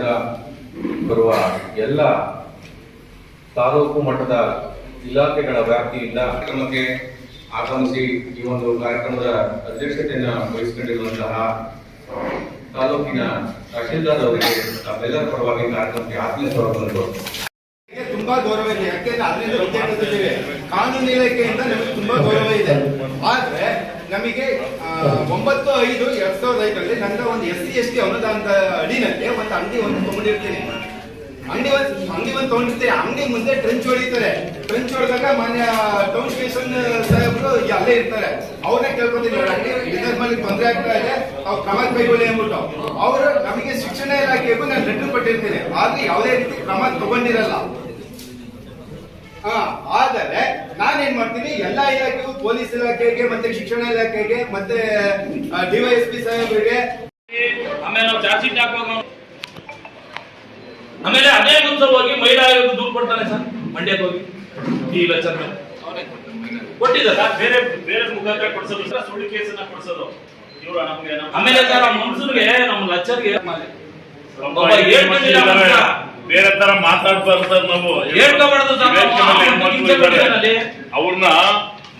ತಾಲೂಕು ಬರುವ ಎಲ್ಲ ತಾಲೂಕು ಮಟ್ಟದ ಇಲಾಖೆಗಳ ವ್ಯಾಪ್ತಿಯಿಂದ ಕಾರ್ಯಕ್ರಮಕ್ಕೆ ಆಗಮಿಸಿ ಈ ಒಂದು ಕಾರ್ಯಕ್ರಮದ ಅಧ್ಯಕ್ಷತೆಯನ್ನು ವಹಿಸಿಕೊಂಡಿರುವಂತಹ ತಾಲೂಕಿನ ತಹಶೀಲ್ದಾರ್ ಅವರಿಗೆ ತಮ್ಮೆಲ್ಲರ ಪರವಾಗಿ ಕಾರ್ಯಕ್ರಮಕ್ಕೆ ಆತ್ಮೀಯ ನಮಗೆ ತುಂಬಾ ಗೌರವ ಇದೆ. ಯಾಕೆಂದ್ರೆ ಕಾನೂನು ಇಲಾಖೆಯಿಂದ ನಮಗೆ ತುಂಬಾ ಗೌರವ ಇದೆ. ಆದ್ರೆ ನಮಗೆ ಒಂಬತ್ತು ಐದು ಎರಡ್ ಸಾವಿರದ ಐದರಲ್ಲಿ ನನ್ನ ಒಂದು ಎಸ್ ಸಿ, ಎಸ್ ಟಿ ಅನುದಾನದ ಅಡಿನಲ್ಲಿ ಒಂದು ಅಂಗಡಿ ಒಂದು ತಗೊಂಡಿರ್ತೀನಿ. ಅಂಗಡಿ ಒಂದು ಅಂಗಡಿ ಒಂದು ತಗೊಂಡಿರ್ತೀನಿ ಅಂಗಡಿ ಮುಂದೆ ಟ್ರೆಂಚ್ ಹೊಡಿತಾರೆ. ಟ್ರೆಂಚ್ ಹೊಡೆದಾಗ ಮಾನ್ಯ ಟೌನ್ ಸ್ಟೇಷನ್ ಸಾಹೇಬರು ಅಲ್ಲೇ ಇರ್ತಾರೆ. ಅವ್ರನ್ನೇ ಕೇಳ್ಕೊತೀನಿ ಅಂಗಡಿ ಬಿಸ್ನೆಸ್ ಮಾಡ್ಲಿಕ್ಕೆ ತೊಂದರೆ ಆಗ್ತಾ ಇದೆ. ಅವ್ರು ಕ್ರಮ ಕೈಗೊಳ್ಳಿ ಅಂದ್ಬಿಟ್ಟು. ಅವರು ನಮಗೆ ಶಿಕ್ಷಣ ಇಲಾಖೆಗೂ ನಾನು ಲೆಟರ್ ಕೊಟ್ಟಿರ್ತೀನಿ. ಆದ್ರೆ ಯಾವುದೇ ರೀತಿ ಕ್ರಮ ತಗೊಂಡಿರಲ್ಲ. ಆದರೆ ನಾನೇನ್ ಮಾಡ್ತೀನಿ ಎಲ್ಲಾ ಇಲಾಖೆಗೂ ಪೊಲೀಸ್ ಇಲಾಖೆಗೆ ಮತ್ತೆ ಶಿಕ್ಷಣ ಇಲಾಖೆಗೆ ಮತ್ತೆ ಡಿವೈಎಸ್ಪಿ ಸಾಹೇಬರಿಗೆ ಆಮೇಲೆ ನಾವು ಚಾರ್ಜ್ ಶೀಟ್ ಹಾಕುವಾಗ ನಾವು- ಆಮೇಲೆ ಅದೇ ಒಂದ್ಸಲ ಹೋಗಿ ಮಹಿಳಾ ಆಯೋಗ ದೂರು ಕೊಡ್ತಾನೆ ಸರ್ ಮಂಡ್ಯಕ್ಕೆ ಹೋಗಿ ಈ ಲೆಕ್ಚರ್ ಮೇಲೆ ಕೊಟ್ಟಿದ್ದಾರೆ ಬೇರೆ ಬೇರೆ ಮುಖಾಂತರ ಕೊಡ್ಸೋದು ಸರ್ ಸುಳ್ಳು ಕೇಸನ್ನ ಕೊಡ್ಸೋದು ಇವರು ನಮ್ಗೆ ನಮ್ಮ- ಆಮೇಲೆ ಸರ್ ಆ ಮನ್ಸೂರ್ಗೆ ನಮ್ಮ ಒಬ್ಬ ಹೇಳ್ಕೊಂಡಿಲ್ಲ ಇದ್ದಾರೆ. ಮನುಷ್ಯ. ಬೇರೆ ತರ ಮಾತಾಡ್ಬಾರ್ದು ಸರ್ ನಾವು. ಅವ್ರನ್ನ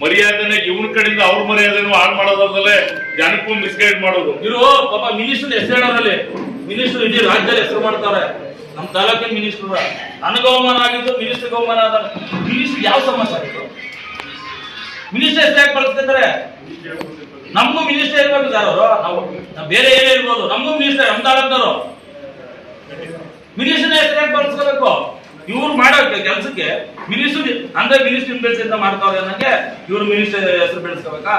ಮರ್ಯಾದೆನೆ ಇವನ ಕಡೆಯಿಂದ ಅವ್ರ ಮರ್ಯಾದೆನೂ ಹಾಳು ಮಾಡೋದ್ರಲ್ಲೇ ಜನಕ್ಕೂ ಮಿಸ್ಗೈಡ್ ಮಾಡೋದು. ಇರು ಪಾಪ ಮಿನಿಸ್ಟರ್ ಹೆಸರು ಹೇಳೋರಲ್ಲಿ ಮಿನಿಸ್ಟರ್ ಇಡೀ ರಾಜ್ಯದಲ್ಲಿ ಹೆಸರು ಮಾಡ್ತಾರೆ. ನಮ್ಮ ತಾಲೂಕಿನ ಮಿನಿಸ್ಟರ್ ನನಗೆ ಅವಮಾನ ಆಗಿದ್ದು ಮಿನಿಸ್ಟರ್ ಅವಮಾನ ಆದ ಮಿನಿಸ್ಟರ್ ಯಾವ ಸಮಸ್ಯೆ ಆಗಿತ್ತು ಮಿನಿಸ್ಟರ್ ಹೆಸರು ಯಾಕೆ ಬಳಸ್ತಿದ್ದಾರೆ ನಮ್ಮ ಮಿನಿಸ್ಟರ್ ಇರ್ಬೇಕು ಸರ್ ಅವರು. ನಾವು ನಾವು ಬೇರೆ ಏನೇ ಇರ್ಬೋದು. ನಮಗೂ ಮಿನಿಸ್ಟರ್ ನಮ್ಮ ತಾಲೂಕ್ನವರು. ಮಿನಿಸ್ಟರ್ ಹೆಸರು ಯಾಕೆ ಬಳಸ್ಕೋಬೇಕು? ಇವ್ರು ಮಾಡೋ ಕೆಲಸಕ್ಕೆ ಮಿನಿಸ್ಟರ್ ಅಂದ್ರೆ ಮಿನಿಸ್ಟರ್ ಬೆಳೆಸಿಂದ ಮಾಡ್ತಾವ್ರೆ ಅನ್ನಂಗೆ ಇವ್ರು ಮಿನಿಸ್ಟರ್ ಹೆಸರು ಬೆಳೆಸ್ಕೋಬೇಕಾ?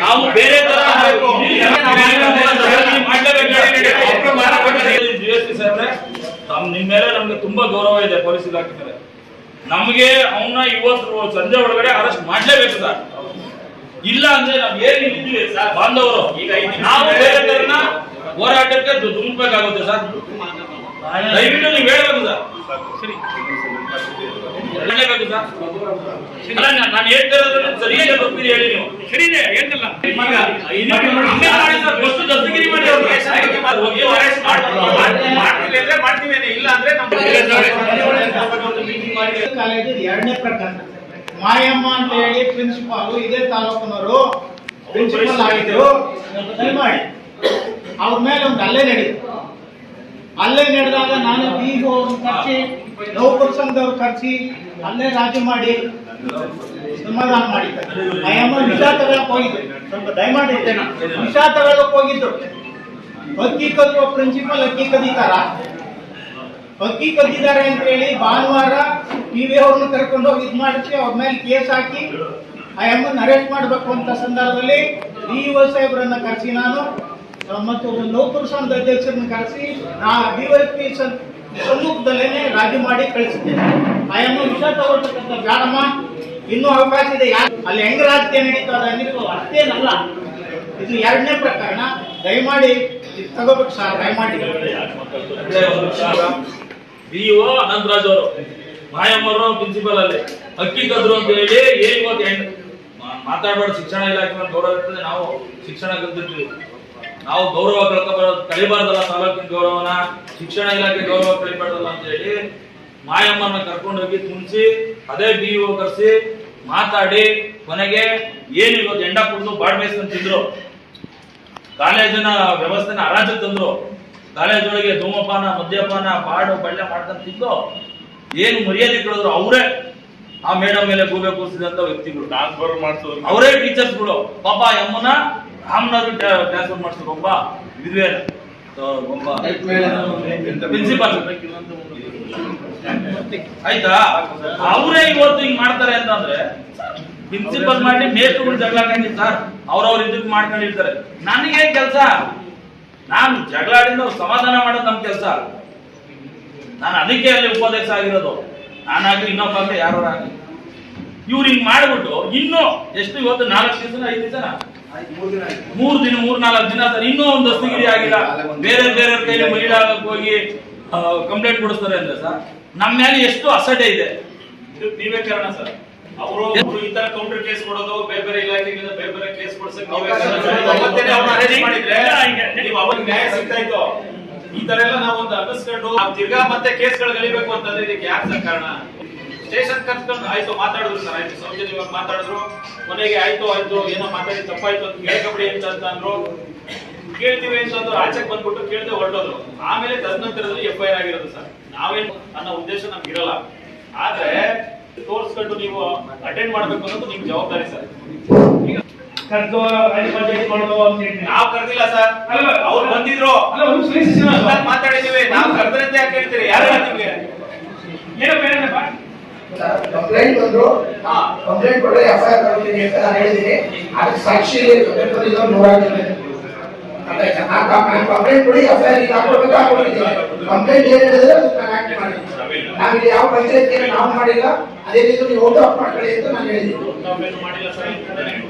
ನಾವು ಬೇರೆ ತರ ತಮ್ಮ ನಿಮ್ ಮೇಲೆ ನಮ್ಗೆ ತುಂಬಾ ಗೌರವ ಇದೆ ಪೊಲೀಸ್ ಇಲಾಖೆ ಮೇಲೆ. ನಮಗೆ ಅವನ್ನ ಇವತ್ತು ಸಂಜೆ ಒಳಗಡೆ ಅರೆಸ್ಟ್ ಮಾಡ್ಲೇಬೇಕು ಸರ್. ಇಲ್ಲ ಅಂದ್ರೆ ನಾವ್ ಏನ್ ಇದ್ದೀವಿ ಬಾಂಧವರು ಈಗ ನಾವು ಬೇರೆ ತರನ ಹೋರಾಟಕ್ಕೆ ದುಂಬಬೇಕಾಗುತ್ತೆ ಸರ್. ದಯವಿಟ್ಟು ನೀವು ಹೇಳ್ಬೇಕು ಸರ್. ಹೇಳಬೇಕು ಸರ್. ಅಲ್ಲ ನಾನು ಹೇಳ್ತಾ ಇರೋದ್ರಲ್ಲಿ ಸರಿಯಾಗಿ ಹೇಳಿ ನೀವು. ಸರಿನೇ ದಸ್ತಗಿರಿ ಮಾಡಿ ಮಾಡ್ತೀವಿ ಅಂದ್ರೆ ಮಾಡ್ತೀವಿ ಇಲ್ಲ ಅಂದ್ರೆ ಎರಡನೇ ಪ್ರಕರಣ. ಮಾಯಮ್ಮ ಅಂತ ಹೇಳಿ ಪ್ರಿನ್ಸಿಪಾಲ್ ಇದೇ ತಾಲೂಕಿನವರು ಪ್ರಿನ್ಸಿಪಲ್ ಆಗಿದ್ರು. ಮಾಡಿ. ಅವ್ರ ಮೇಲೆ ಒಂದು ಅಲ್ಲೇ ನಡೀತು ಅಲ್ಲೇ ನಡೆದಾಗ ನಾನು ಬೀಗ ಕರ್ಸಿ, ನೌಕರ ಸಂಘದವ್ರು ಕರ್ಸಿ ಅಲ್ಲೇ ರಾಜಿ ಮಾಡಿ ಸಮಾಧಾನ ಮಾಡಿದ್ದಾರೆ ಆಯಮ್ಮ ವಿಷ ತಗೊಳಕ್ ಹೋಗಿದ್ರು. ಸ್ವಲ್ಪ ದಯಮಾಡಿ ವಿಷ ತಗೊಳಕ್ ಹೋಗಿದ್ರು. ಅಕ್ಕಿ ಕದಿಯುವ ಪ್ರಿನ್ಸಿಪಲ್ ಅಕ್ಕಿ ಕದೀತಾರ. ಅಕ್ಕಿ ಕದ್ದಿದ್ದಾರೆ ಅಂತ ಹೇಳಿ ಭಾನುವಾರ ಟಿವಿ ಅವ್ರನ್ನ ಕರ್ಕೊಂಡು ಹೋಗಿ ಇದ್ ಮಾಡಿಸಿ ಅವ್ರ ಮೇಲೆ ಕೇಸ್ ಹಾಕಿ ಆ ಅಮ್ಮನ್ನ ಅರೆಸ್ಟ್ ಮಾಡಬೇಕು ಅಂತ ಸಂದರ್ಭದಲ್ಲಿ ಡಿ ಒ ಸಾಹೇಬ್ರನ್ನ ಕರೆಸಿ ನಾನು, ಮತ್ತು ನೌಕರ ಸಂಘದ ಅಧ್ಯಕ್ಷರನ್ನ ಕರೆಸಿ ನಾ ಡಿ ವೈ ಪಿ ಸಮ್ಮುಖದಲ್ಲೇನೆ ರಾಜಿ ಮಾಡಿ ಕಳಿಸಿದ್ದೇನೆ. ಆ ಅಮ್ಮ ವಿಷ ತಗೊಳ್ತಕ್ಕಂಥ ಬೇಡಮ್ಮ ಇನ್ನೂ ಅವಕಾಶ ಇದೆ ಅಲ್ಲಿ ಹೆಂಗ್ ರಾಜಕೀಯ ನಡೀತಾ ಹಂಗಿರ್ತೋ ಅಷ್ಟೇನಲ್ಲ ಇದು ಎರಡನೇ ಪ್ರಕರಣ, ದಯಮಾಡಿ ತಗೋಬೇಕು ಸರ್, ದಯಮಾಡಿ. ಬಿಇಒ ಅನಂತರಾಜ್ ಅವರು ಮಾಯಮ್ಮರು ಪ್ರಿನ್ಸಿಪಲ್ ಅಲ್ಲಿ, ಅಕ್ಕಿ ಕದ್ರು ಅಂತ ಹೇಳಿ ಏನ್ ಇವತ್ತು ಹೆಣ್ಣು ಮಾತಾಡಬಾರ್ದು ಶಿಕ್ಷಣ ಇಲಾಖೆ ಮೇಲೆ ಗೌರವ ಇರ್ತದೆ, ನಾವು ಶಿಕ್ಷಣ ಕಲ್ತಿರ್ತೀವಿ. ನಾವು ಗೌರವ ಕಳ್ಕೊಬಾರ್ದು, ಕಳಿಬಾರ್ದಲ್ಲ ತಾಲೂಕಿನ ಗೌರವನ, ಶಿಕ್ಷಣ ಇಲಾಖೆ ಗೌರವ ಕಳಿಬಾರ್ದಲ್ಲ ಅಂತ ಹೇಳಿ ಮಾಯಮ್ಮನ ಕರ್ಕೊಂಡು ಹೋಗಿ ತುಂಬಿಸಿ, ಅದೇ ಬಿಇಒ ಕರೆಸಿ ಮಾತಾಡಿ, ಕೊನೆಗೆ ಏನು ಇವತ್ತು ಎಂಡ ಕುಡಿದು ಬಾಡ್ ತಿಂದ್ರು. ಕಾಲೇಜಿನ ವ್ಯವಸ್ಥೆನ ಹರಾಜು ತಂದ್ರು. ಕಾಲೇಜೊಳಗೆ ಧೂಮಪಾನ ಮದ್ಯಪಾನ ಬಾಡು ಬಳ್ಳೆ ಮಾಡ್ಕೊಂಡು ತಿಂದು ಏನು ಮರ್ಯಾದೆ ಕೇಳಿದ್ರು ಅವರೇ ಆ ಮೇಡಮ್ ಮೇಲೆ ಗೂಬೆ ಕೂರಿಸಿದಂತ ವ್ಯಕ್ತಿಗಳು. ಟ್ರಾನ್ಸ್ಫರ್ ಮಾಡಿಸೋರು. ಅವರೇ ಟೀಚರ್ಸ್ಗಳು. ಪಾಪ ಎಮ್ಮನ ರಾಮನಗರ ಟ್ರಾನ್ಸ್ಫರ್ ಮಾಡಿಸೋರು ಒಬ್ಬ ವಿದ್ವೆ ಪ್ರಿನ್ಸಿಪಾಲ್. ಆಯ್ತಾ? ಅವರೇ ಇವತ್ತು ಹಿಂಗ್ ಮಾಡ್ತಾರೆ ಅಂತಂದ್ರೆ ಪ್ರಿನ್ಸಿಪಲ್ ಮಾಡಿ ಮೇಸ್ಟ್ರುಗಳು ಜಗಳ ಸರ್. ಅವ್ರವ್ರ ಇದಕ್ಕೆ ಮಾಡ್ಕೊಂಡಿರ್ತಾರೆ. ನನಗೆ ಕೆಲಸ? ನಾನು ಜಗಳ ಆಡಿದ್ದು ಸಮಾಧಾನ ಮಾಡೋದು ನಮ್ಮ ಕೆಲಸ ನಾನು ಅದಕ್ಕೆ ಅಲ್ಲಿ ಉಪದೇಶ ಆಗಿರೋದು. ನಾನಾಗ್ಲಿ ಇನ್ನೊಬ್ಬ ಯಾರು ಆಗಲಿ. ಇವ್ರು ಹಿಂಗ್ ಮಾಡ್ಬಿಟ್ಟು ಇನ್ನು ಎಷ್ಟು ಇವತ್ತು ನಾಲ್ಕು ದಿವಸ, ಐದು ದಿವಸ? ಮೂರ್ ದಿನ, ಮೂರ್ ನಾಲ್ಕು ದಿನ ಸರ್, ಇನ್ನೂ ಒಂದು ದಸ್ತಗಿರಿ ಆಗಿಲ್ಲ. ಬೇರೆ ಬೇರೆ ಕೈಲಿ ಮಹಿಳಾ ಹೋಗಿ ಕಂಪ್ಲೇಂಟ್ ಕೊಡಿಸ್ತಾರೆ ಅಂದ್ರೆ ಸರ್ ನಮ್ಮ ಮೇಲೆ ಎಷ್ಟು ಅಸಡ್ಡೆ ಇದೆ. ಇದು ನೀವೇ ಕಾರಣ ಸರ್. ಅವರು ಈ ತರ ಕೌಂಟರ್ ಕೇಸ್ ಕೊಡೋದು ಬೇರೆ ಬೇರೆ ಇಲಾಖೆಗಳಿಂದ ಬೇರೆ ಬೇರೆ ಕೇಸ್ ಕೊಡ್ಸಕ್ಕೆ ನೀವು ಅವನ್ ನ್ಯಾಯ ಸಿಗ್ತಾ ಇತ್ತು. ಈ ತರ ಎಲ್ಲ ನಾವು ಒಂದು ಅನ್ನಿಸ್ಕೊಂಡು ತಿರ್ಗಾ ಮತ್ತೆ ಕೇಸ್ಗಳು ಗೆಲಿಬೇಕು ಅಂತಂದ್ರೆ ಇದಕ್ಕೆ ಯಾಕೆ ಸರ್ ಕಾರಣ? ಸ್ಟೇಷನ್ ಕರ್ಸ್ಕೊಂಡು ಆಯ್ತು ಮಾತಾಡಿದ್ರು ಸರ್ ಆಯ್ತು. ಸೌಜನ್ಯವಾಗಿ ಮಾತಾಡಿದ್ರು. ಕೊನೆಗೆ ಆಯ್ತು ಆಯ್ತು. ಏನೋ ಮಾತಾಡಿ ತಪ್ಪಾಯ್ತು ಅಂತ ಕೇಳ್ಕೊಬಿಡಿ ಅಂತ ಅಂದ್ರು. ಕೇಳ್ತೀವಿ ಅಂತಂದ್ರು ಆಚೆಗೆ ಬಂದ್ಬಿಟ್ಟು ಕೇಳ್ದೆ ಹೊರಟೋದ್ರು. ಆಮೇಲೆ ತದನಂತರದಲ್ಲಿ ಎಫ್ ಐ ಆರ್ ಆಗಿರೋದು ಸರ್. ನಾವೇನು ಅನ್ನೋ ಉದ್ದೇಶ ನಮ್ಗೆ ಇರಲ್ಲ. ಆದ್ರೆ ತೋರಿಸ್ಕೊಂಡು ನೀವು ಅಟೆಂಡ್ ಮಾಡಬೇಕು ಅನ್ನೋದು ನಿಮ್ ಜವಾಬ್ದಾರಿ ಸರ್. ನಾವ್ ಕರ್ದಿಲ್ಲ ಸರ್. ಅಲ್ಲ, ಅವ್ರು ಬಂದಿದ್ರು. ಮಾತಾಡಿದೀವಿ ನಾವ್ ಕರ್ದ್ರಂತೆ ಯಾಕೆ ಹೇಳ್ತೀರಿ? ಯಾರು ನಿಮ್ಗೆ? ಏನೋ ಬೇರೆನಪ್ಪ ಕಂಪ್ಲೇಂಟ್ ಬಂದ್ರು. ಹಾ. ಕಂಪ್ಲೇಂಟ್ ಕೊಟ್ಟರೆ ಎಫ್ ಐ ಆರ್ ತಗೊಳ್ತೀನಿ ಅಂತ ನಾನು ಹೇಳಿದ್ದೀನಿ. ಅದಕ್ಕೆ ಸಾಕ್ಷಿ ಬಂದಿದ್ದು ನೂರಾರು ಜನ. ನಾನು ಕಂಪ್ಲೇಂಟ್ ಕೊಡಿ ಎಫ್ ಐ ಆರ್ ಹಾಕೊಡ್ಬೇಕು ಏನ್ ಆಕ್ಟ್ ಯಾವ ಪಂಚಾಯತ್ ನಾವು ಮಾಡಿಲ್ಲ ಅದೇ ರೀತಿ ನೀವು ಓಟ್ ಆಫ್ ಮಾಡ್ಕೊಳ್ಳಿ ಅಂತ ನಾನು ಹೇಳಿದ್ದೀನಿ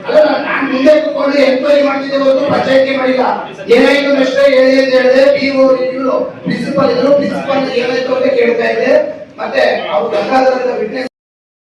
ಅಲ್ಲ ನಾನು ಮುಂದೆ ಕೂತ್ಕೊಂಡು ಎನ್ಕ್ವೈರಿ ಮಾಡ್ತಿದ್ದೆ ಹೊರತು ಪಂಚಾಯತ್ಗೆ ಮಾಡಿಲ್ಲ ಏನಾಯ್ತು ಅಷ್ಟೇ ಹೇಳಿ ಅಂತ ಹೇಳಿದೆ ಪಿ ಓ ಇದ್ರು ಪ್ರಿನ್ಸಿಪಲ್ ಇದ್ರು ಪ್ರಿನ್ಸಿಪಲ್ ಏನಾಯ್ತು ಅಂತ ಕೇಳ್ತಾ ಇದ್ದೆ ಮತ್ತೆ ಅವ್ರು ಗಂಗಾಧರ ವಿಟ್ನೆಸ್